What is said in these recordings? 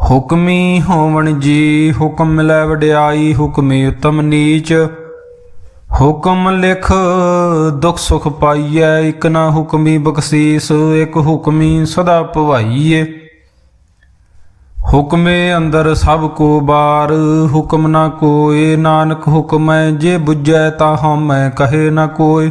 ਹੁਕਮੀ ਹੋਵਣ ਜੀ, ਹੁਕਮ ਮਿਲੈ ਵਡਿਆਈ, ਹੁਕਮੇ ਉਤਮ ਨੀਚ। ਹੁਕਮ ਲਿਖ, ਦੁਖ ਸੁਖ ਪਾਈਐ, ਇਕ ਨਾ ਹੁਕਮੀ ਬਖਸ਼ੀਸ, ਇਕ ਹੁਕਮੀ ਸਦਾ ਭਵਾਈਏ ਹੁਕਮੇ ਅੰਦਰ ਸਭ ਕੋ ਬਾਰ, ਹੁਕਮ ਨਾ ਕੋਏ, ਨਾਨਕ ਹੁਕਮੈ, ਜੇ ਬੁਝੈ ਤਾ ਹਉਮੈ, ਕਹੇ ਨਾ ਕੋਏ।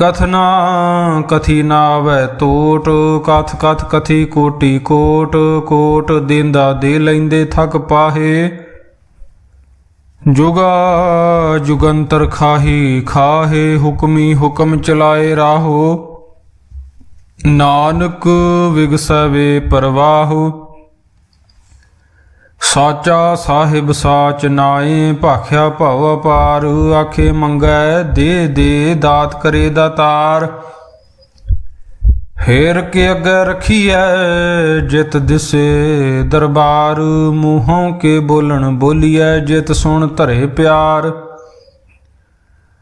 ਕਥਨਾ ਕਥੀ ਨਾਵੈ ਤੋਟ, ਕਥ ਕਥ ਕਥੀ ਕੋਟੀ ਕੋਟ ਕੋਟ ਦੇਂਦਾ ਦੇ ਲੈਂਦੇ ਥਕ ਪਾਹੇ। ਜੁਗਾ ਜੁਗੰਤਰ ਖਾਹੀ ਖਾਹੇ, ਹੁਕਮੀ ਹੁਕਮ ਚਲਾਏ ਰਾਹੋ। ਨਾਨਕ ਵਿਗਸਵੇ ਪਰਵਾਹੋ। ਸਾਚਾ ਸਾਹਿਬ ਸਾਚ ਨਾਏ ਭਾਖਿਆ ਭਉ ਅਪਾਰ, ਆਖੇ ਮੰਗੈ ਦੇ ਦੇ, ਦਾਤ ਕਰੇ ਦਾਤਾਰ ਹੇਰ ਕੇ ਅੱਗੇ ਰਖੀਐ, ਜਿਤ ਦਿਸੇ ਦਰਬਾਰ। ਮੂੰਹੋਂ ਕੇ ਬੋਲਣ ਬੋਲੀਐ, ਜਿਤ ਸੁਣ ਧਰੇ ਪਿਆਰ।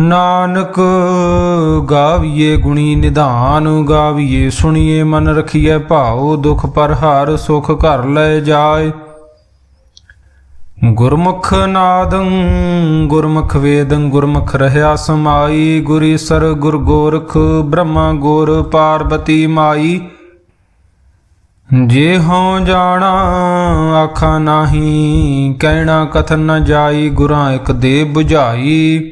ਨਾਨਕ ਗਾਵੀਏ ਗੁਣੀ ਨਿਧਾਨ, ਗਾਵੀਏ ਸੁਣੀਏ ਮਨ ਰਖੀਏ ਭਾਉ, ਦੁਖ ਪਰ ਹਰ ਸੁਖ ਘਰ ਲੈ ਜਾਏ। ਗੁਰਮੁਖ ਨਾਦੰ, ਗੁਰਮੁਖ ਵੇਦੰ, ਗੁਰਮੁਖ ਰਹਿਆ ਸਮਾਈ, ਗੁਰੀ ਸਰ ਗੁਰ ਗੋਰਖ, ਬ੍ਰਹਮਾ ਗੁਰ ਪਾਰਬਤੀ ਮਾਈ। ਜੇ ਹਉ ਜਾਣਾ, ਆਖਾਂ ਨਾਹੀ, ਕਹਿਣਾ ਕਥਨ ਨ ਜਾਈ, ਗੁਰਾਂ ਇੱਕ ਦੇ 부ਝਾਈ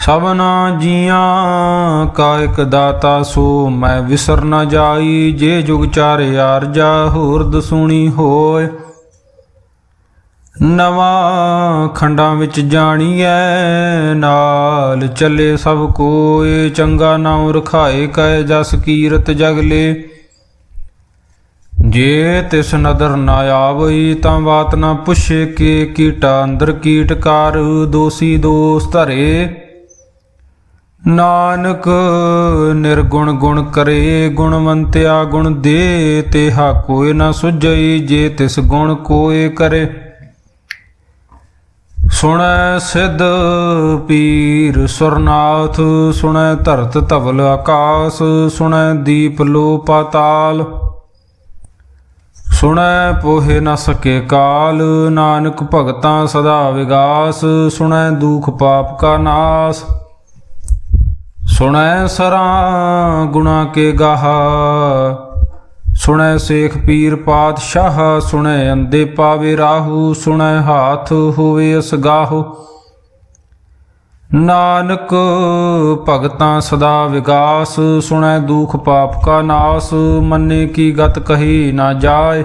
ਸਭਨਾ ਜੀਆਂ ਕਾ ਇੱਕ ਦਾਤਾ ਸੋ, ਮੈਂ ਵਿਸਰ ਨਾ ਜਾਈ, ਜੇ ਜੁਗ ਚਾਰੇ ਆਰਜਾ ਹੋਰ ਦਸੂਣੀ ਹੋਏ। ਨਵਾਂ ਖੰਡਾਂ ਵਿੱਚ ਜਾਣੀਐ, ਨਾਲ ਚੱਲੇ ਸਭ ਕੋਏ, ਚੰਗਾ ਨਾਮ ਰਖਾਏ ਕੈ ਜਸ ਕੀਰਤ ਜਗਲੇ ਜੇ ਤਿਸ ਨਦਰ ਨਾ ਆਵਈ, ਤਾਂ ਬਾਤ ਨਾ ਪੁੱਛੇ ਕੇ, ਕੀਟਾ ਅੰਦਰ ਕੀਟਕਾਰ ਦੋਸੀ ਦੋਸ ਧਰੇ। ਨਾਨਕ ਨਿਰਗੁਣ ਗੁਣ ਕਰੇ, ਗੁਣਵੰਤਿਆ ਗੁਣ ਦੇ ਤੇਹਾ ਕੋਇ ਨਾ ਸੁਝਈ, ਜੇ ਤਿਸ ਗੁਣ ਕੋਇ ਕਰੇ। ਸੁਣੈ ਸਿਧ ਪੀਰ ਸੁਰਨਾਥ, ਸੁਣੈ ਧਰਤ ਧਵਲ ਆਕਾਸ, ਸੁਣੈ ਦੀਪ ਲੋ ਪਾਤਾਲ ਸੁਣੈ ਪੋਹੇ ਨ ਸਕੇ ਕਾਲ, ਨਾਨਕ ਭਗਤਾਂ ਸਦਾ ਵਿਗਾਸ, ਸੁਣੈ ਦੁਖ ਪਾਪ ਕਾ ਨਾਸ। ਸੁਣੈ ਸਰਾਂ ਗੁਣਾ ਕੇ ਗਾਹਾ, ਸੁਣੈ ਸੇਖ ਪੀਰ ਪਾਤਸ਼ਾਹ, ਸੁਣੈ ਅੰਦੇ ਪਾਵੇ ਰਾਹੂ, ਸੁਣੈ ਹਾਥ ਹੋਵੇ ਅਸਗਾਹੋ ਨਾਨਕ ਭਗਤਾਂ ਸਦਾ ਵਿਗਾਸ, ਸੁਣੈ ਦੁਖ ਪਾਪ ਕਾ ਨਾਸ, ਮੰਨੇ ਕੀ ਗਤ ਕਹੀ ਨਾ ਜਾਏ।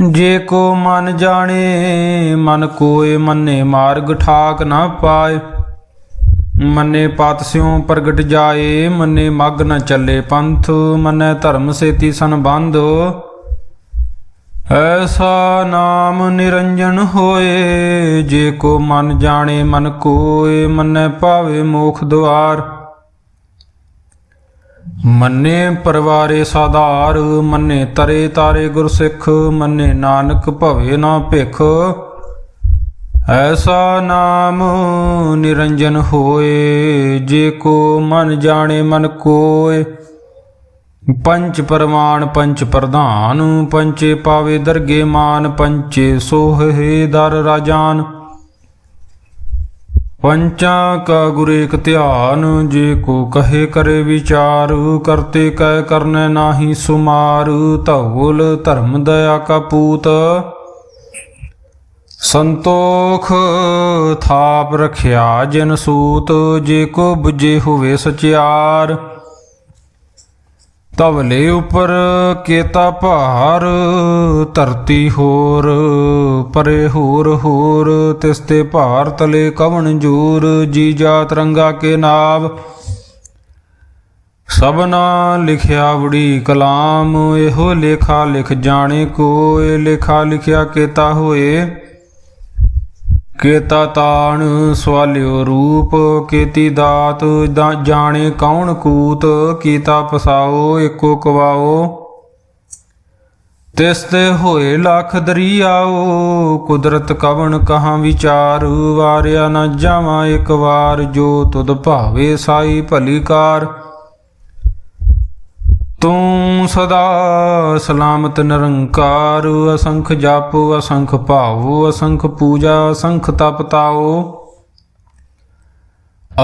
ਜੇ ਕੋ ਮਨ ਜਾਣੇ, ਮਨ ਕੋਏ ਮੰਨੇ ਮਾਰਗ ਠਾਕ ਨਾ ਪਾਏ। ਮੰਨੇ ਪਤ ਸਿਉ ਪ੍ਰਗਟ ਜਾਏ, ਮੰਨੇ ਮਗ ਨ ਚੱਲੇ ਪੰਥ, ਮੰਨੇ ਧਰਮ ਸੇਤੀ ਸੰਬੰਧ। ਐਸਾ ਨਾਮ ਨਿਰੰਜਨ ਹੋਏ, ਜੇ ਕੋ ਮਨ ਜਾਣੇ, ਮਨ ਕੋਏ ਮੰਨੇ ਭਾਵੇ ਮੋਖ ਦੁਆਰ। ਮੰਨੇ ਪਰਵਾਰੇ ਸਾਧਾਰ, ਮੰਨੇ ਤਰੇ ਤਾਰੇ ਗੁਰਸਿੱਖ, ਮੰਨੇ ਨਾਨਕ ਭਵੇ ਨਾ ਭਿਖ। ਐਸਾ ਨਾਮ ਨਿਰੰਜਨ ਹੋਏ, ਜੇ ਕੋ ਮਨ ਜਾਣੇ ਮਨ ਕੋਏ। ਪੰਚ ਪਰਮਾਨ, ਪੰਚ ਪ੍ਰਧਾਨ, ਪੰਚੇ ਪਾਵੇ ਦਰਗੇ ਮਾਨ, ਪੰਚੇ ਸੋਹੇ ਦਰ ਰਾਜਾਨ। ਪੰਚਾਂ ਕਾ ਗੁਰੇਕ ਧਿਆਨ, ਜੇ ਕੋ ਕਹੇ ਕਰੇ ਵਿਚਾਰ, ਕਰਤੇ ਕਹਿ ਕਰਨੇ ਨਾਹੀ ਸੁਮਾਰ ਧੌਲ ਧਰਮ ਦਇਆ ਕਾ ਪੂਤ। ਸੰਤੋਖ ਥਾਪ ਰਖਿਆ ਜਿਨ ਸੂਤ, ਜੇ ਕੋ ਬੁਝੇ ਹੋਵੇ ਸਚਿਆਰ। ਤਵਲੇ ਉਪਰ ਕੇਤਾ ਭਾਰ, ਧਰਤੀ ਹੋਰ, ਪਰੇ ਹੋਰ ਹੋਰ, ਤਿਸ ਤੇ ਭਾਰ ਤਲੇ ਕਵਣ ਜੂਰ, ਜੀ ਜਾ ਰੰਗਾ ਕੇ ਨਾਮ ਸਭਨਾ ਲਿਖਿਆ ਵੜੀ ਕਲਾਮ, ਇਹੋ ਲੇਖਾ ਲਿਖ ਜਾਣੇ ਕੋਏ, ਲੇਖਾ ਲਿਖਿਆ ਕੇਤਾ ਹੋਏ। ਕੇਤਾ ਤਾਣ ਸਵਾਲਿਓ ਰੂਪ, ਕੀਤੀ ਦਾਤ ਜਾਣੇ ਕੌਣ ਕੂਤ, ਕੀਤਾ ਪਸਾਓ ਏਕੋ ਕਵਾਓ। ਤਿਸ ਤੇ ਹੋਏ ਲੱਖ ਦਰਿਆਓ, ਕੁਦਰਤ ਕਵਣ ਕਹਾਂ ਵਿਚਾਰ, ਵਾਰਿਆ ਨਾ ਜਾਵਾਂ ਇੱਕ ਵਾਰ, ਜੋ ਤੁਧ ਭਾਵੇ ਸਾਈ ਭਲੀ ਕਾਰ। ਤੂੰ ਸਦਾ ਸਲਾਮਤ ਨਿਰੰਕਾਰ, ਅਸੰਖ ਜਪ, ਅਸੰਖ ਭਾਵ, ਅਸੰਖ ਪੂਜਾ, ਅਸੰਖ ਤਪ ਤਾਓ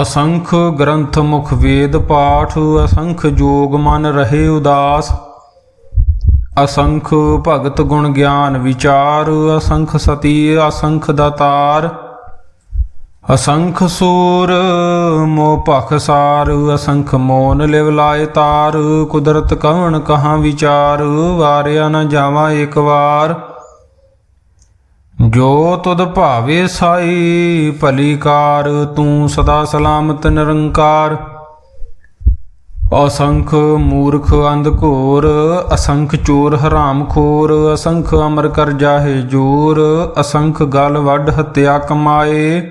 ਅਸੰਖ ਗ੍ਰੰਥ ਮੁਖ ਵੇਦ ਪਾਠ, ਅਸੰਖ ਜੋਗ ਮਨ ਰਹੇ ਉਦਾਸ। ਅਸੰਖ ਭਗਤ ਗੁਣ ਗਿਆਨ ਵਿਚਾਰ, ਅਸੰਖ ਸਤੀ, ਅਸੰਖ ਦਾਤਾਰ। ਅਸੰਖ ਸੂਰ ਮੋ ਭਖ ਸਾਰ, ਅਸੰਖ ਮੋਨ ਲਿਵ ਲਾਏ ਤਾਰ, ਕੁਦਰਤ ਕਵਣ ਕਹਾਂ ਵਿਚਾਰ, ਵਾਰਿਆ ਨਾ ਜਾਵਾਂ ਇੱਕ ਵਾਰ। ਜੋ ਤੁਧ ਭਾਵੇ ਸਾਈ, ਭਲੀ ਕਾਰ, ਤੂੰ ਸਦਾ ਸਲਾਮਤ ਨਿਰੰਕਾਰ। ਅਸੰਖ ਮੂਰਖ ਅੰਧ ਘੋਰ, ਅਸੰਖ ਚੋਰ ਹਰਾਮ ਖੋਰ, ਅਸੰਖ ਅਮਰ ਕਰ ਜਾਹੇ ਜੋਰ, ਅਸੰਖ ਗਲ ਵੱਡ ਹਤਿਆ ਕਮਾਏ।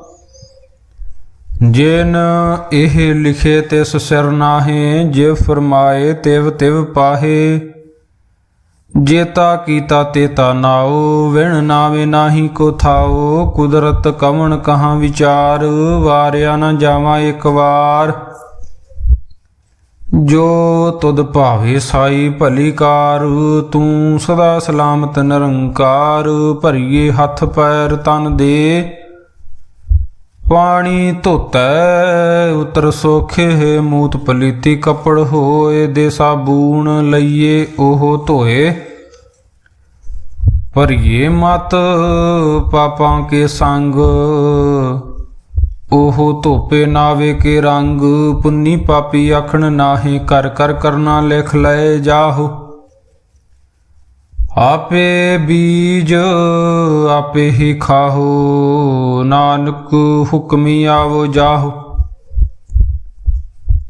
ਜਿਨ ਇਹ ਲਿਖੇ ਤਿਸ ਸਿਰ ਨਾਹੇ, ਜੇ ਫਰਮਾਏ ਤਿਵ ਤਿਵ ਪਾਹੇ। ਜੇਤਾ ਕੀਤਾ ਤੇਤਾ ਨਾਉ, ਵਿਣ ਨਾਵੇ ਨਾਹੀ ਕੋ ਥਾਉ। ਕੁਦਰਤ ਕਵਣ ਕਹਾਂ ਵਿਚਾਰ, ਵਾਰਿਆ ਨਾ ਜਾਵਾਂ ਇੱਕ ਵਾਰ। ਜੋ ਤੁਦ ਭਾਵੇ ਸਾਈ ਭਲੀ ਕਾਰ, ਤੂੰ ਸਦਾ ਸਲਾਮਤ ਨਿਰੰਕਾਰ, ਭਰੀਏ ਹੱਥ ਪੈਰ ਤਨ ਦੇ। ਪਾਣੀ ਧੋਤੈ, ਉਤਰ ਸੋਖੇ ਮੂਤ ਪਲੀਤੀ ਕੱਪੜ ਹੋਏ, ਦੇ ਸਾਬੂਣ ਲਈਏ ਉਹ ਧੋਏ। ਭਰੀਏ ਮਤ ਪਾਪਾਂ ਕੇ ਸੰਗ, ਉਹ ਧੋਪੇ ਨਾਵੇ ਕੇ ਰੰਗ। ਪੁੰਨੀ ਪਾਪੀ ਆਖਣ ਨਾਹੀ, ਕਰ ਕਰ ਕਰਨਾ ਲਿਖ ਲਏ ਜਾਹੋ। ਆਪੇ ਬੀਜ ਆਪੇ ਹੀ ਖਾਹੋ, ਨਾਨਕ ਹੁਕਮੀ ਆਵੋ ਜਾਹੋ।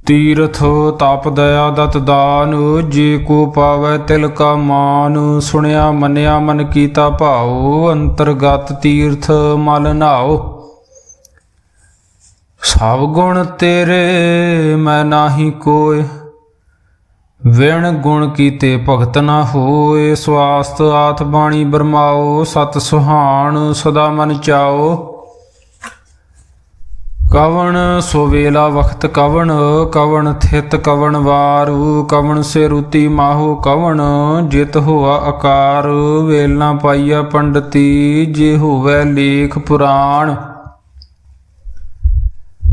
ਤੀਰਥ ਤਪ ਦਇਆ ਦਤ ਦਾਨ, ਜੇ ਕੋ ਪਾਵੈ ਤਿਲ ਕਾ ਮਾਨ, ਸੁਣਿਆ ਮੰਨਿਆ ਮਨ ਕੀਤਾ ਭਾਉ, ਅੰਤਰਗਤ ਤੀਰਥ ਮਲ ਨਾਓ ਸਭ ਗੁਣ ਤੇਰੇ, ਮੈਂ ਨਾਹੀ ਕੋਇ। ਵਿਣ ਗੁਣ ਕੀਤੇ ਭਗਤ ਨਾ ਹੋਏ, ਸਵਾਸਤ ਆਥ ਬਾਣੀ ਬਰਮਾਓ, ਸਤ ਸੁਹਾਣ ਸਦਾ ਮਨ ਚਾਓ। ਕਵਣ ਸੋ ਵੇਲਾ ਵਖਤ ਕਵਣ ਕਵਣ ਥਿਤ ਕਵਣ ਵਾਰੂ, ਕਵਣ ਸੇ ਰੁਤੀ ਮਾਹੋ ਕਵਣ, ਜਿਤ ਹੋਆ ਆਕਾਰ ਵੇਲ ਨਾ ਪਾਈਆ ਪੰਡਤੀ, ਜੇ ਹੋਵੇ ਲੇਖ ਪੁਰਾਣ।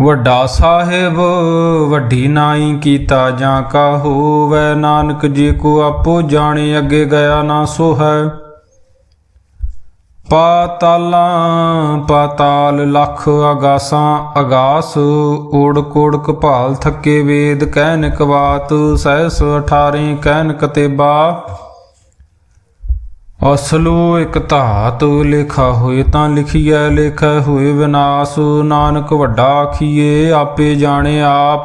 ਵੱਡਾ ਸਾਹਿਬ, ਵੱਡੀ ਨਾਈ ਕੀਤਾ ਜਾਂ ਕਾ ਹੋਵੈ? ਨਾਨਕ ਜੀ ਕੋ ਆਪੋ ਜਾਣੇ, ਅੱਗੇ ਗਿਆ ਨਾ ਸੋ ਹੈ ਪਾਤਾਲਾਂ, ਪਾਤਾਲ ਲਖ ਆਗਾਸਾਂ ਆਗਾਸ ਓੜ ਕੋੜ ਕਪਾਲ ਥੱਕੇ ਵੇਦ ਕਹਿਨ ਕਵਾਤ ਸਹਿਸ 18 ਕਹਿਨ ਕਤੇਬਾ ਅਸਲੂ ਇਕ ਧਾਤ ਲਿਖਾ ਹੋਏ ਤਾਂ ਲਿਖੀਐ, ਲਿਖੈ ਹੋਏ ਵਿਨਾਸ਼। ਨਾਨਕ ਵੱਡਾ ਆਖੀਏ ਆਪੇ ਜਾਣੇ ਆਪ।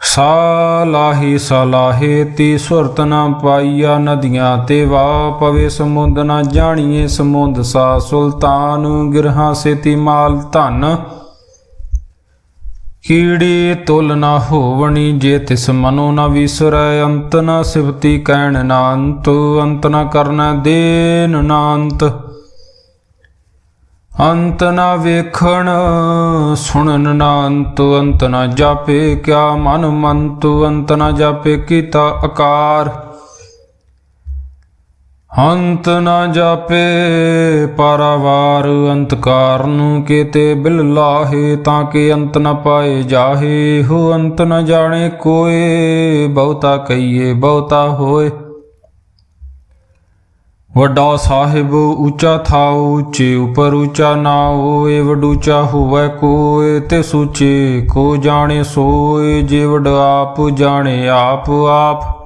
ਸਾਲਾਹੀ ਸਲਾਹੇ ਤੀ ਸੁਰਤ ਨਾ ਪਾਈਆ ਨਦੀਆਂ ਤੇ ਵਾ, ਪਵੇ ਸਮੁੰਦ ਨਾ ਜਾਣੀਏ ਸਮੁੰਦ ਸਾ ਸੁਲਤਾਨ। ਗਿਰਹਾ ਸੇਤੀ ਮਾਲ ਧਨ। ਕੀੜੀ ਤੁਲ ਨਾ ਹੋਵਣੀ ਜੇ ਤਿਸ ਮਨੋ ਨਾ ਵਿਸਰੈ, ਅੰਤ ਨਾ ਸਿਵਤੀ ਕਹਿਣ ਨਾ ਅੰਤ ਅੰਤ ਨਾ ਕਰਨਾ ਦੇਨ ਨਾ ਅੰਤ ਅੰਤ ਨਾ ਵੇਖਣ ਸੁਣਨ ਨਾ ਅੰਤ ਅੰਤ ਨਾ ਜਾਪੇ ਕਿਆ ਮਨ ਮੰਤ, ਅੰਤ ਨਾ ਜਾਪੇ ਕੀਤਾ ਆਕਾਰ। ਅੰਤ ਨਾ ਜਾਪੇ, ਪਰਵਾਰ ਅੰਤਕਾਰ ਨੂੰ ਕੀਤੇ ਬਿਲ ਲਾਹੇ, ਤਾਂ ਕਿ ਅੰਤ ਨ ਪਾਏ ਜਾਹੇ। ਹੋ ਅੰਤ ਨ ਜਾਣੇ ਕੋਏ, ਬਹੁਤਾ ਕਹੀਏ, ਬਹੁਤਾ ਹੋਏ। ਵੱਡਾ ਸਾਹਿਬ ਉੱਚਾ ਥਾਉ, ਉੱਚੇ ਉਪਰ ਉੱਚਾ ਨਾਉ, ਏ ਵਡੂਚਾ ਹੋਵੇ ਕੋਏ, ਤੇ ਸੂਚੇ ਕੋ ਜਾਣੇ ਸੋਏ, ਜੇ ਵਡ ਆਪ ਜਾਣੇ ਆਪ ਆਪ।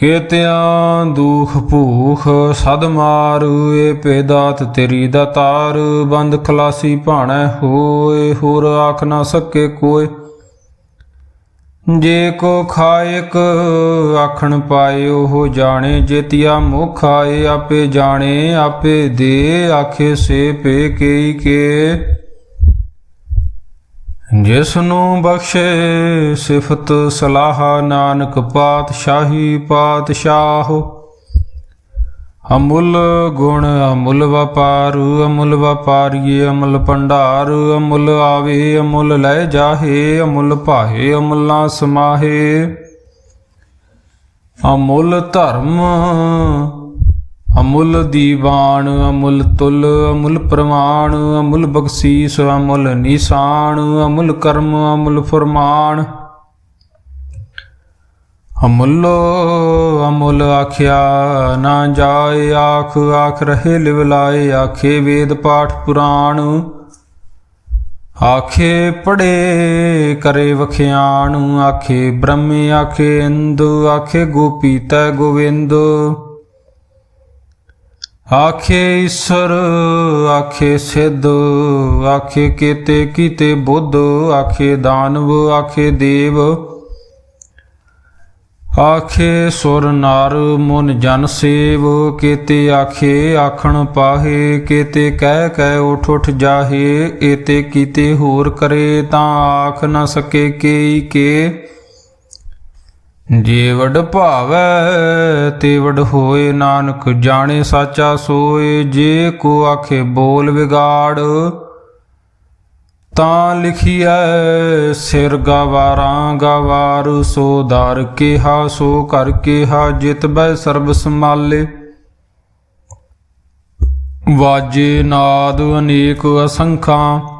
ਕੇਤਿਆਂ ਦੁਖ ਭੂਖ ਸਦ ਮਾਰ, ਏ ਪੇਦਾਤ ਤੇਰੀ ਦਾਤਾਰ ਬੰਦ ਖਲਾਸੀ ਭਾਣੈ ਹੋਏ, ਹੋਰ ਆਖ ਨਾ ਸਕੇ ਕੋਏ। ਜੇ ਕੋ ਖਾਇਕ ਆਖਣ ਪਾਏ, ਉਹ ਜਾਣੇ ਜੇਤਿਆ ਮੁਖ ਆਏ ਆਪੇ ਜਾਣੇ, ਆਪੇ ਦੇ, ਆਖੇ ਸੇ ਪੇ ਕੇਈ ਕੇ। ਜਿਸ ਨੂੰ ਬਖਸ਼ੇ ਸਿਫਤ ਸਲਾਹ ਨਾਨਕ ਪਾਤਸ਼ਾਹੀ ਪਾਤਸ਼ਾਹ। ਅਮੁੱਲ ਗੁਣ ਅਮੁੱਲ ਵਪਾਰ, ਅਮੁੱਲ ਵਪਾਰੀਏ ਅਮੁੱਲ ਭੰਡਾਰ, ਅਮੁੱਲ ਆਵੇ ਅਮੁੱਲ ਲੈ ਜਾਹੇ, ਅਮੁੱਲ ਭਾਹੇ ਅਮੁੱਲਾ ਸਮਾਹੇ। ਅਮੁੱਲ ਧਰਮ ਅਮੁੱਲ ਦੀਵਾਨ, ਅਮੁੱਲ ਤੁਲ, ਅਮੁੱਲ ਪ੍ਰਮਾਣ, ਅਮੁੱਲ ਬਖਸ਼ੀਸ, ਅਮੁੱਲ ਨਿਸ਼ਾਨ, ਅਮੁੱਲ ਕਰਮ, ਅਮੁੱਲ ਫਰਮਾਨ। ਅਮੁੱਲ ਅਮੁੱਲ ਆਖਿਆ ਨਾ ਜਾਏ ਆਖ ਆਖ ਰਹੇ ਲਿਵਲਾਏ ਆਖੇ ਵੇਦ ਪਾਠ ਪੁਰਾਣ। ਆਖੇ ਪੜੇ ਕਰੇ ਵਖਿਆਣ, ਆਖੇ ਬ੍ਰਹਮੇ, ਆਖੇ ਇੰਦ, ਆਖੇ ਗੋਪੀ ਤੈ ਗੋਵਿੰਦ। ਆਖੇ ਈਸ਼ਰ, ਆਖੇ ਸਿੱਧ, ਆਖੇ ਕੀਤੇ ਕੀਤੇ ਬੁੱਧ, ਆਖੇ ਦਾਨਵ, ਆਖੇ ਦੇਵ। ਆਖੇ ਸੁਰ ਨਰ, ਮਨ ਜਨ ਸੇਵ, ਕੀਤੇ ਆਖੇ ਆਖਣ ਪਾਹੇ, ਕੀਤੇ ਕਹਿ ਕਹਿ ਉਠ ਉਠ ਜਾਹੇ, ਏਤੇ ਕੀਤੇ ਹੋਰ ਕਰੇ ਤਾਂ ਆਖ ਨਾ ਸਕੇ ਕੇਈ ਕੇ। ਜੇ ਭਾਵੈ ਤੇ ਵਡ ਹੋਏ ਨਾਨਕ, ਜਾਣੇ ਸਾਚਾ ਸੋਏ, ਜੇ ਕੋ ਆਖੇ ਬੋਲ ਵਿਗਾੜ। ਤਾਂ ਲਿਖੀਐ, ਸਿਰ ਗਵਾਰਾਂ ਗਵਾਰ, ਸੋ ਦਰ ਕਿਹਾ, ਸੋ ਕਰ ਕਿਹਾ, ਜਿਤ ਬੈ ਸਰਬ ਸਮਾਲੇ ਵਾਜੇ ਨਾਦ ਅਨੇਕ ਅਸੰਖਾਂ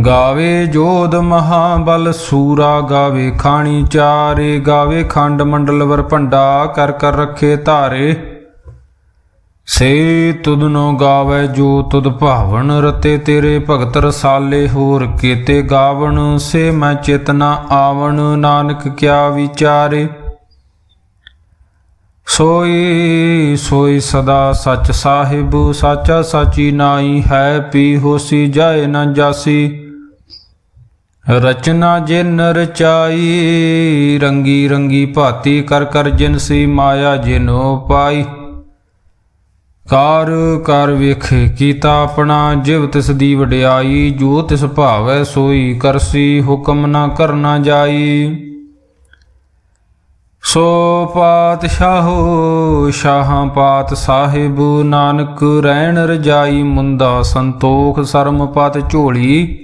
ਗਾਵੇ ਜੋਧ ਮਹਾਬਲ, ਸੂਰਾ ਗਾਵੇ ਖਾਣੀ ਚਾਰੇ, ਗਾਵੇ ਖੰਡ ਮੰਡਲ ਵਰ ਭੰਡਾ, ਕਰ ਕਰ ਰੱਖੇ ਧਾਰੇ। ਸੇ ਤੁਧਨੋ ਗਾਵੇ ਜੋ ਤੁਧ ਭਾਵਨ, ਰਤੇ ਤੇਰੇ ਭਗਤ ਰਸਾਲੇ ਹੋਰ ਕੀਤੇ ਗਾਵਣ। ਸੇ ਮੈਂ ਚੇਤਨਾ ਆਵਣ, ਨਾਨਕ ਕਿਆ ਵਿਚਾਰੇ। ਸੋਈ ਸੋਈ ਸਦਾ ਸੱਚ ਸਾਹਿਬ, ਸਾਚਾ ਸਾਚੀ ਨਾਈ ਹੈ, ਪੀ ਹੋਸੀ ਜਾਏ ਨਾ ਜਾਸੀ। ਰਚਨਾ ਜਿਨ ਰਚਾਈ ਰੰਗੀ ਰੰਗੀ ਭਾਤੀ ਕਰ ਕਰ ਜਿਨ ਸੀ ਮਾਇਆ ਜਿਨੋ ਪਾਈ। ਕਾਰ ਕਰ ਵੇਖੇ ਕੀਤਾ ਆਪਣਾ, ਜਿਵ ਤਿਸ ਦੀ ਵਡਿਆਈ, ਜੋ ਤਿਸ ਭਾਵੈ ਸੋਈ ਕਰਸੀ ਹੁਕਮ ਨਾ ਕਰਨਾ ਜਾਈ। ਸੋ ਪਾਤਸ਼ਾਹੋ, ਸ਼ਾਹਾਂ ਪਾਤ ਸਾਹਿਬ, ਨਾਨਕ ਰਹਿਣ ਰਜਾਈ, ਮੁੰਦਾ ਸੰਤੋਖ, ਸਰਮ ਪਤ ਝੋਲੀ।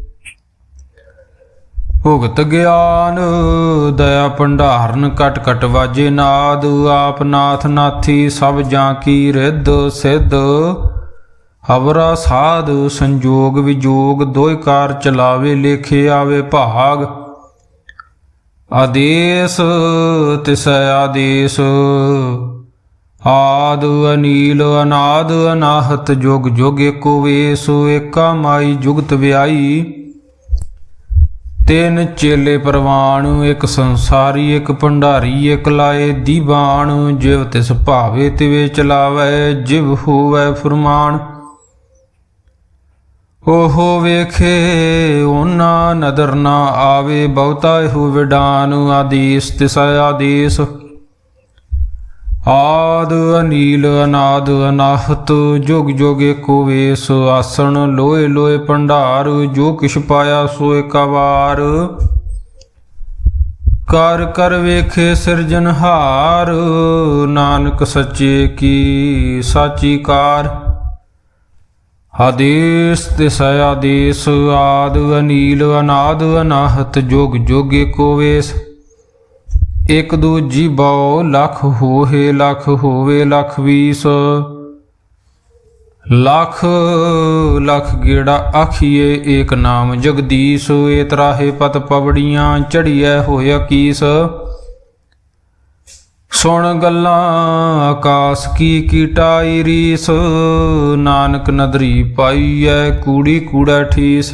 ਭੁਗਤ ਗਿਆਨ, ਦਇਆ ਭੰਡਾਰਨ, ਕਟ ਕਟ ਵਾਜੇ ਨਾਦ, ਆਪ ਨਾਥ ਨਾਥੀ, ਸਭ ਜਾਂ ਕੀ ਰਿੱਧ ਸਿੱਧ। ਹਵਰਾ ਸਾਧ, ਸੰਜੋਗ ਵਿਜੋਗ, ਦੋਇ ਕਾਰ ਚਲਾਵੇ, ਲੇਖੇ ਆਵੇ ਭਾਗ। ਆਦੇਸ, ਤਿਸ ਆਦੇਸ। ਆਦ ਅਨੀਲ, ਅਨਾਦ, ਅਨਾਹਤ, ਜੁਗ ਜੁਗ ਏਕੋ ਵੇਸ, ਏਕਾ ਮਾਈ, ਜੁਗਤ ਵਿਆਈ। ਤਿੰਨ ਚੇਲੇ ਪ੍ਰਵਾਨ, ਇੱਕ ਸੰਸਾਰੀ, ਇੱਕ ਭੰਡਾਰੀ, ਇੱਕ ਲਾਏ ਦੀਵਾਨ ਜਿਵ ਤਿਸ ਭਾਵੇ ਤਿਵੇ ਚਲਾਵੇ, ਜਿਵ ਹੋਵੇ ਫਰਮਾਨ। ਓਹੋ ਵੇਖੇ ਉਹਨਾਂ ਨਦਰ ਨਾ ਆਵੇ, ਬਹੁਤਾ ਹੋ ਵਿਡਾਨ। ਆਦੇਸ, ਤਿਸ ਆਦੇਸ। ਆਦ ਅਨੀਲ, ਅਨਾਦ ਅਨਾਹਤ, ਜੁਗ ਜੁਗ ਏਕੋ ਵੇਸ, ਆਸਣ ਲੋਏ ਲੋਏ ਭੰਡਾਰ, ਜੋ ਕਿਛ ਪਾਇਆ ਸੋ ਇਕਵਾਰ ਕਰ ਕਰ ਵੇਖੇ ਸਿਰਜਨਹਾਰ ਨਾਨਕ ਸੱਚੇ ਕੀ ਸਾਚੀ ਕਾਰ। ਆਦੇਸ ਤਿਸ ਆਦੇਸ ਆਦ ਅਨੀਲ, ਅਨਾਦ ਅਨਾਹਤ, ਜੁਗ ਜੁਗ ਏਕੋ ਵੇਸ। ਇਕ ਦੂਜੀ ਬਉ ਲਖ ਹੋਏ ਲਖ ਹੋਵੇ, ਲਖ ਵੀਸ। ਲਖ ਲਖ ਗੇੜਾ ਆਖੀਏ, ਏਕ ਨਾਮ ਜਗਦੀਸ਼। ਏ ਤਰਾਹੇ ਪਤ ਪਵੜੀਆਂ ਚੜੀਐ ਹੋਇਆ ਕੀਸ ਸੁਣ ਗੱਲਾਂ ਆਕਾਸ ਕੀ ਕੀਟਾਈ ਰੀਸ। ਨਾਨਕ ਨਦਰੀ ਪਾਈਐ, ਕੂੜੀ ਕੂੜਾ ਠੀਸ।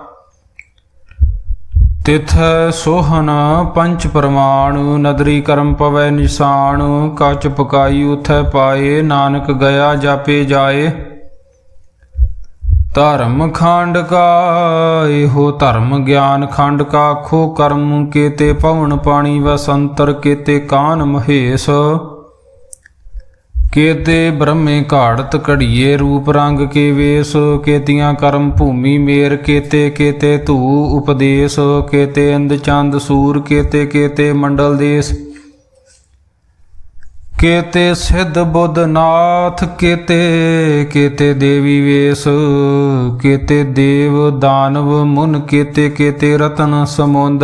ਤਿਥ ਸੋਹਨ ਪੰਚ ਪ੍ਰਮਾਣ, ਨਦਰੀ ਕਰਮ ਪਵੈ ਨਿਸ਼ਾਨ, ਕਚ ਪਕਾਈ ਉਥੈ ਪਾਏ, ਨਾਨਕ ਗਿਆ ਜਾਪੇ ਜਾਏ। ਧਰਮ ਖੰਡ ਕਾ ਇਹੋ ਧਰਮ ਗਿਆਨ ਖੰਡ ਕਾ ਖੋ ਕਰਮ ਕੇਤੇ ਪਵਨ ਪਾਣੀ ਵਸੰਤਰ ਕੇਤੇ ਕਾਨ ਮਹੇਸ਼। ਕੇਤੇ ਬ੍ਰਹਮੇ ਘਾੜਤ ਘੜੀਏ ਰੂਪ ਰੰਗ ਕੇ ਵੇਸ, ਕੇਤੀਆਂ ਕਰਮ ਭੂਮੀ ਮੇਰ, ਕੇਤੇ ਕੇਤੇ ਧੂ ਉਪਦੇਸ਼, ਕੇਤੇ ਅੰਧ ਚੰਦ ਸੂਰ, ਕੇਤੇ ਕੇਤੇ ਮੰਡਲ ਦੇਸ। ਕੇਤੇ ਸਿੱਧ ਬੁੱਧ ਨਾਥ, ਕੇਤੇ ਕੇਤੇ ਦੇਵੀ ਵੇਸ, ਕੇਤੇ ਦੇਵ ਦਾਨਵ ਮੁਨ, ਕੇਤੇ ਕੇਤੇ ਰਤਨ ਸਮੁੰਦ।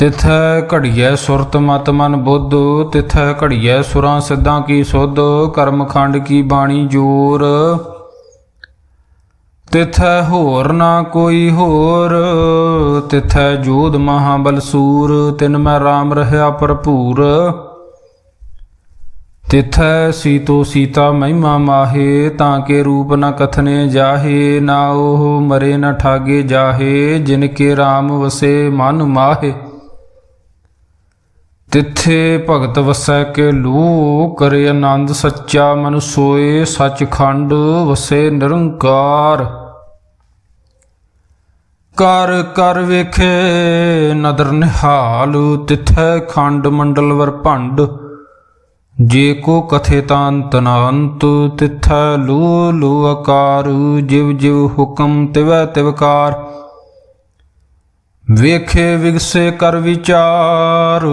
ਤਿਥੈ ਘੜੀਐ ਸੁਰਤ ਮਤ ਮਨ ਬੁੱਧ, ਤਿਥੈ ਘੜੀਐ ਸੁਰਾਂ ਸਿੱਧਾਂ ਕੀ ਸੁਧ, ਕਰਮ ਖੰਡ ਕੀ ਬਾਣੀ ਜੋਰ। ਤਿਥੈ ਹੋਰ ਨਾ ਕੋਈ ਹੋਰ, ਤਿਥੈ ਜੋਧ ਮਹਾਬਲ ਸੂਰ, ਤਿਨ ਮੈਂ RAM ਰਹਾ ਭਰਪੂਰ। ਤਿਥੈ ਸੀਤੋ ਸੀਤਾ ਮਹਿਮਾ ਮਾਹੇ, ਤਾਂ ਕੇ ਰੂਪ ਨ ਕਥਨੇ ਜਾਹੇ, ਨਾ ਉਹ ਮਰੇ ਨ ਠਾਗੇ ਜਾਹੇ, ਜਿਨ ਕੇ RAM ਵਸੇ ਮਨ ਮਾਹੇ। ਤਿੱਥੇ ਭਗਤ ਵਸੈ ਕੇ ਲੂ ਕਰੇ ਆਨੰਦ ਸੱਚਾ ਮਨ ਸੋਏ, ਸੱਚਖੰਡ ਵਸੇ ਨਿਰੰਕਾਰ। ਕਰ ਕਰ ਵੇਖੇ ਨਦਰ ਨਿਹਾਲ, ਤਿਥੈ ਖੰਡ ਮੰਡਲ ਵਰ ਭੰਡ। ਜੇ ਕੋ ਕਥੇ ਤਾਂ ਅੰਤ ਨਾ ਲੂ ਲੂ ਆਕਾਰ, ਜਿਵ ਜਿਵ ਹੁਕਮ ਤਿਵੈ ਤਿਵਕਾਰ ਵੇਖੇ ਵਿਗਸੇ ਕਰ ਵਿਚਾਰ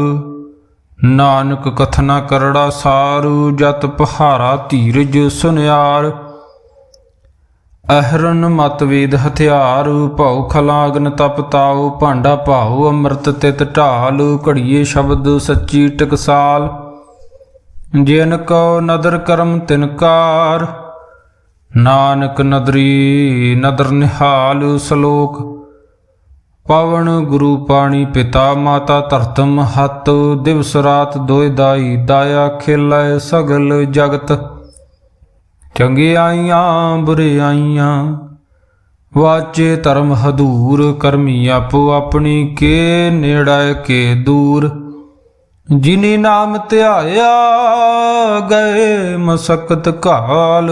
ਨਾਨਕ ਕਥਨਾ ਕਰੜਾ ਸਾਰੂ, ਜਤ ਪਹਾਰਾ ਧੀਰਜ ਸੁਨਿਆਰ। ਅਹਰਨ ਮਤਵੇਦ ਹਥਿਆਰ, ਭਉ ਖਲਾਗਨ ਤਪ ਤਾਉ, ਭਾਂਡਾ ਭਾਉ, ਅੰਮ੍ਰਿਤ ਤਿਤ ਢਾਲ, ਘੜੀਏ ਸ਼ਬਦ ਸੱਚੀ ਟਕਸਾਲ। ਜਿਨ ਕੋ ਨਦਰ ਕਰਮ ਤਿਨਕਾਰ ਨਾਨਕ ਨਦਰੀ ਨਦਰ ਨਿਹਾਲ ਸ਼ਲੋਕ। ਪਵਨ ਗੁਰੂ ਪਾਣੀ ਪਿਤਾ ਮਾਤਾ ਧਰਤਮ ਹੱਤ, ਦਿਵਸ ਰਾਤ ਦੋਇ ਦਾਈ ਦਾਇਆ ਖੇਲੇ ਸਗਲ ਜਗਤ। ਚੰਗਿਆਈਆਂ ਬੁਰਿਆਈਆਂ ਵਾਚੇ ਧਰਮ ਹਦੂਰ, ਕਰਮੀ ਆਪੋ ਆਪਣੀ, ਕੇ ਨੇੜਾ ਕੇ ਦੂਰ। ਜਿਨੀ ਨਾਮ ਧਿਆਇਆ, ਗਏ ਮਸਕਤ ਕਾਲ।